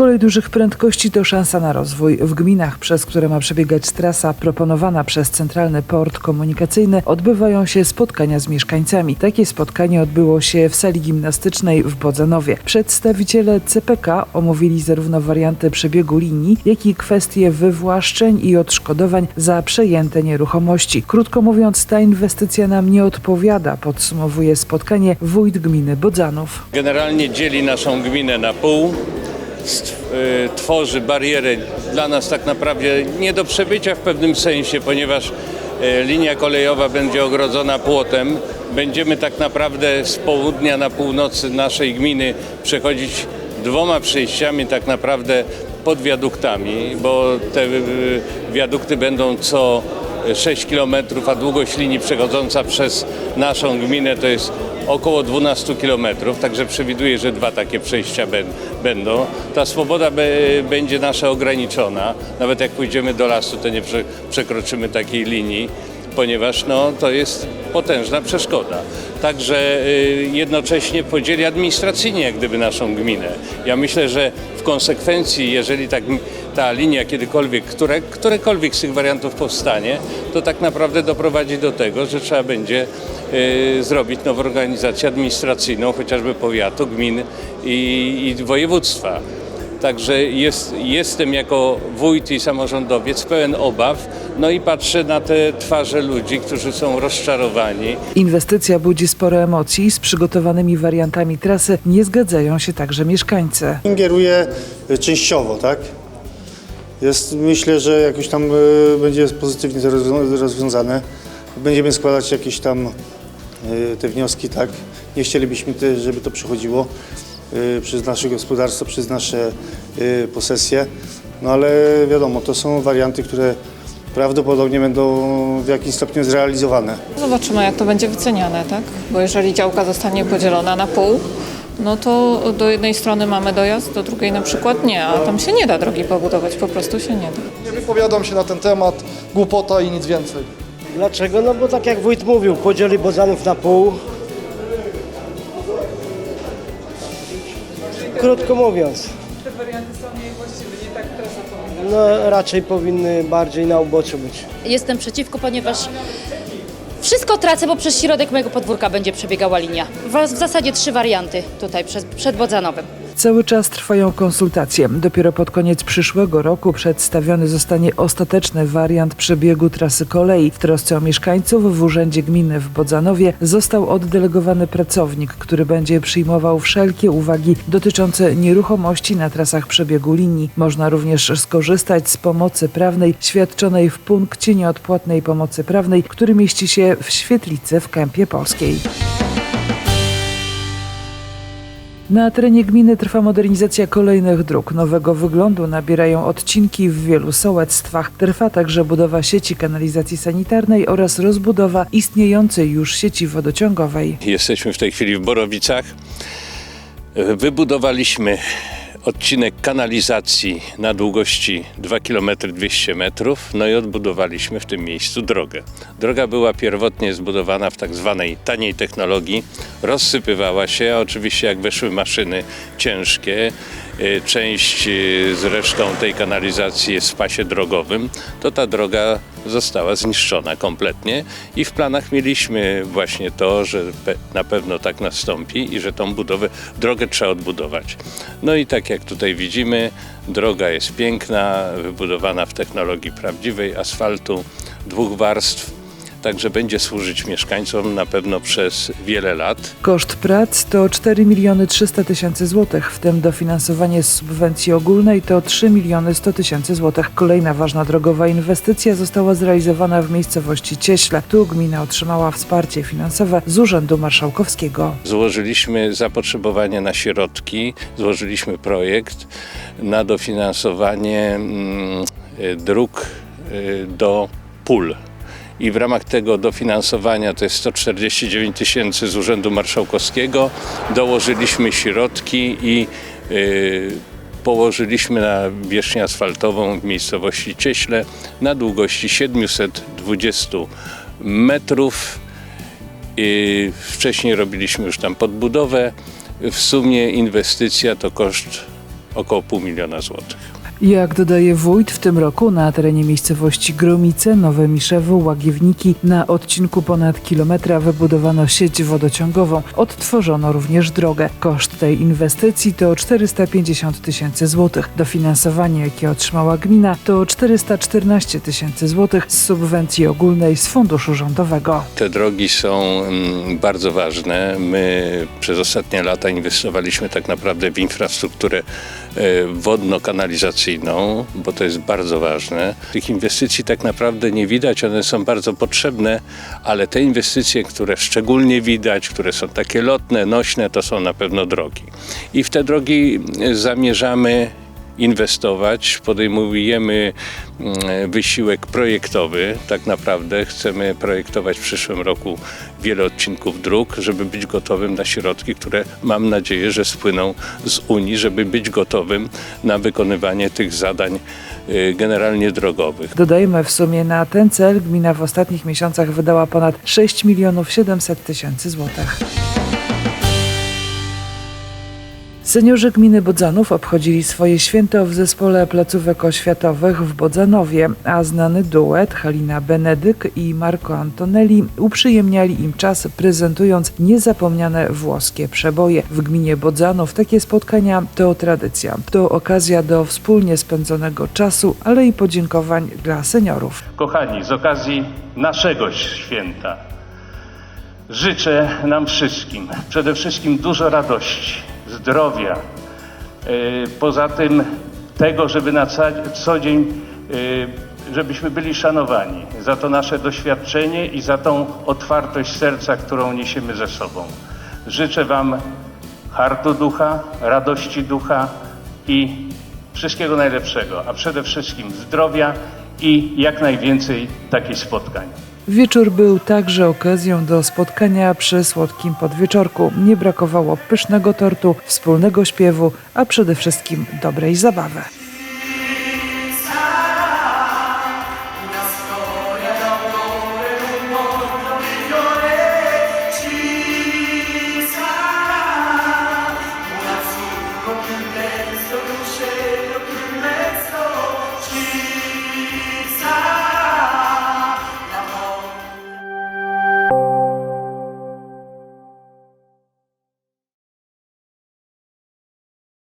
Kolej dużych prędkości to szansa na rozwój. W gminach, przez które ma przebiegać trasa proponowana przez Centralny Port Komunikacyjny, odbywają się spotkania z mieszkańcami. Takie spotkanie odbyło się w sali gimnastycznej w Bodzanowie. Przedstawiciele CPK omówili zarówno warianty przebiegu linii, jak i kwestie wywłaszczeń i odszkodowań za przejęte nieruchomości. Krótko mówiąc, ta inwestycja nam nie odpowiada, podsumowuje spotkanie wójt gminy Bodzanów. Generalnie dzieli naszą gminę na pół, y, tworzy barierę dla nas tak naprawdę nie do przebycia w pewnym sensie, ponieważ y, linia kolejowa będzie ogrodzona płotem. Będziemy tak naprawdę z południa na północy naszej gminy przechodzić dwoma przejściami tak naprawdę pod wiaduktami, bo te y, wiadukty będą co 6 km, a długość linii przechodząca przez naszą gminę to jest około 12 km, także przewiduję, że dwa takie przejścia bę- będą. Ta swoboda będzie nasza ograniczona. Nawet jak pójdziemy do lasu, to nie prze, przekroczymy takiej linii, ponieważ no, to jest potężna przeszkoda. Także y, jednocześnie podzieli administracyjnie jak gdyby naszą gminę. Ja myślę, że w konsekwencji, jeżeli tak ta linia kiedykolwiek, które, którekolwiek z tych wariantów powstanie, to tak naprawdę doprowadzi do tego, że trzeba będzie y, zrobić nową organizację administracyjną, chociażby powiatu, gmin i, i województwa. Także jest, jestem jako wójt i samorządowiec pełen obaw, no i patrzę na te twarze ludzi, którzy są rozczarowani. Inwestycja budzi sporo emocji. Z przygotowanymi wariantami trasy nie zgadzają się także mieszkańcy. Ingeruje y, częściowo, tak? Jest, myślę, że jakoś tam y, będzie pozytywnie to rozwią- rozwiązane. Będziemy składać jakieś tam y, te wnioski, tak? Nie chcielibyśmy, te, żeby to przechodziło y, przez nasze gospodarstwo, przez nasze y, posesje. No ale wiadomo, to są warianty, które prawdopodobnie będą w jakimś stopniu zrealizowane. Zobaczymy, jak to będzie wyceniane, tak? Bo jeżeli działka zostanie podzielona na pół, no to do jednej strony mamy dojazd, do drugiej na przykład nie, a tam się nie da drogi pobudować, po prostu się nie da. Nie wypowiadam się na ten temat, głupota i nic więcej. Dlaczego? No bo tak jak wójt mówił, podzieli Bodzanów na pół. Krótko mówiąc. Te warianty są niewłaściwe, nie tak trasa No raczej powinny bardziej na uboczu być. Jestem przeciwko, ponieważ wszystko tracę, bo przez środek mojego podwórka będzie przebiegała linia. W, w zasadzie trzy warianty tutaj przed, przed Bodzanowem. Cały czas trwają konsultacje. Dopiero pod koniec przyszłego roku przedstawiony zostanie ostateczny wariant przebiegu trasy kolei. W trosce o mieszkańców w Urzędzie Gminy w Bodzanowie został oddelegowany pracownik, który będzie przyjmował wszelkie uwagi dotyczące nieruchomości na trasach przebiegu linii. Można również skorzystać z pomocy prawnej świadczonej w punkcie nieodpłatnej pomocy prawnej, który mieści się w Świetlicy w Kępie Polskiej. Na terenie gminy trwa modernizacja kolejnych dróg. Nowego wyglądu nabierają odcinki w wielu sołectwach. Trwa także budowa sieci kanalizacji sanitarnej oraz rozbudowa istniejącej już sieci wodociągowej. Jesteśmy w tej chwili w Borowicach. Wybudowaliśmy odcinek kanalizacji na długości 2 km 200 metrów, no i odbudowaliśmy w tym miejscu drogę. Droga była pierwotnie zbudowana w tak zwanej taniej technologii, rozsypywała się, a oczywiście jak weszły maszyny ciężkie, część y, zresztą tej kanalizacji jest w pasie drogowym, to ta droga została zniszczona kompletnie i w planach mieliśmy właśnie to, że na pewno tak nastąpi i że tą budowę, drogę trzeba odbudować. No i tak jak tutaj widzimy, droga jest piękna, wybudowana w technologii prawdziwej asfaltu, dwóch warstw, także będzie służyć mieszkańcom na pewno przez wiele lat. Koszt prac to 4 miliony 300 tysięcy złotych, w tym dofinansowanie z subwencji ogólnej to 3 miliony 100 tysięcy złotych. Kolejna ważna drogowa inwestycja została zrealizowana w miejscowości Cieśle. Tu gmina otrzymała wsparcie finansowe z Urzędu Marszałkowskiego. Złożyliśmy zapotrzebowanie na środki, złożyliśmy projekt na dofinansowanie mm, y, dróg y, do pól. I w ramach tego dofinansowania, to jest 149 tysięcy z Urzędu Marszałkowskiego, dołożyliśmy środki i y, położyliśmy na wierzchnię asfaltową w miejscowości Cieśle na długości 720 metrów. I wcześniej robiliśmy już tam podbudowę. W sumie inwestycja to koszt około pół miliona złotych. Jak dodaje wójt, w tym roku na terenie miejscowości Gromice, Nowe Miszewo, Łagiewniki na odcinku ponad kilometra wybudowano sieć wodociągową. Odtworzono również drogę. Koszt tej inwestycji to 450 tysięcy złotych. Dofinansowanie, jakie otrzymała gmina, to 414 tysięcy złotych z subwencji ogólnej z funduszu rządowego. Te drogi są mm, bardzo ważne. My przez ostatnie lata inwestowaliśmy tak naprawdę w infrastrukturę e, wodno-kanalizacyjną, bo to jest bardzo ważne. Tych inwestycji tak naprawdę nie widać, one są bardzo potrzebne, ale te inwestycje, które szczególnie widać, które są takie lotne, nośne, to są na pewno drogi. I w te drogi e, zamierzamy inwestować, podejmujemy mm, wysiłek projektowy. Tak naprawdę chcemy projektować w przyszłym roku wiele odcinków dróg, żeby być gotowym na środki, które mam nadzieję, że spłyną z Unii, żeby być gotowym na wykonywanie tych zadań y, generalnie drogowych. Dodajmy w sumie na ten cel gmina w ostatnich miesiącach wydała ponad 6 milionów 700 tysięcy złotych. Seniorzy gminy Bodzanów obchodzili swoje święto w zespole placówek oświatowych w Bodzanowie, a znany duet Halina Benedyk i Marco Antonelli uprzyjemniali im czas prezentując niezapomniane włoskie przeboje. W gminie Bodzanów takie spotkania to tradycja. To okazja do wspólnie spędzonego czasu, ale i podziękowań dla seniorów. Kochani, z okazji naszego święta życzę nam wszystkim przede wszystkim dużo radości, zdrowia. Yy, Poza tym tego, żeby na co dzień, yy, żebyśmy byli szanowani za to nasze doświadczenie i za tą otwartość serca, którą niesiemy ze sobą. Życzę Wam hartu ducha, radości ducha i wszystkiego najlepszego, a przede wszystkim zdrowia i jak najwięcej takich spotkań. Wieczór był także okazją do spotkania przy słodkim podwieczorku. Nie brakowało pysznego tortu, wspólnego śpiewu, a przede wszystkim dobrej zabawy.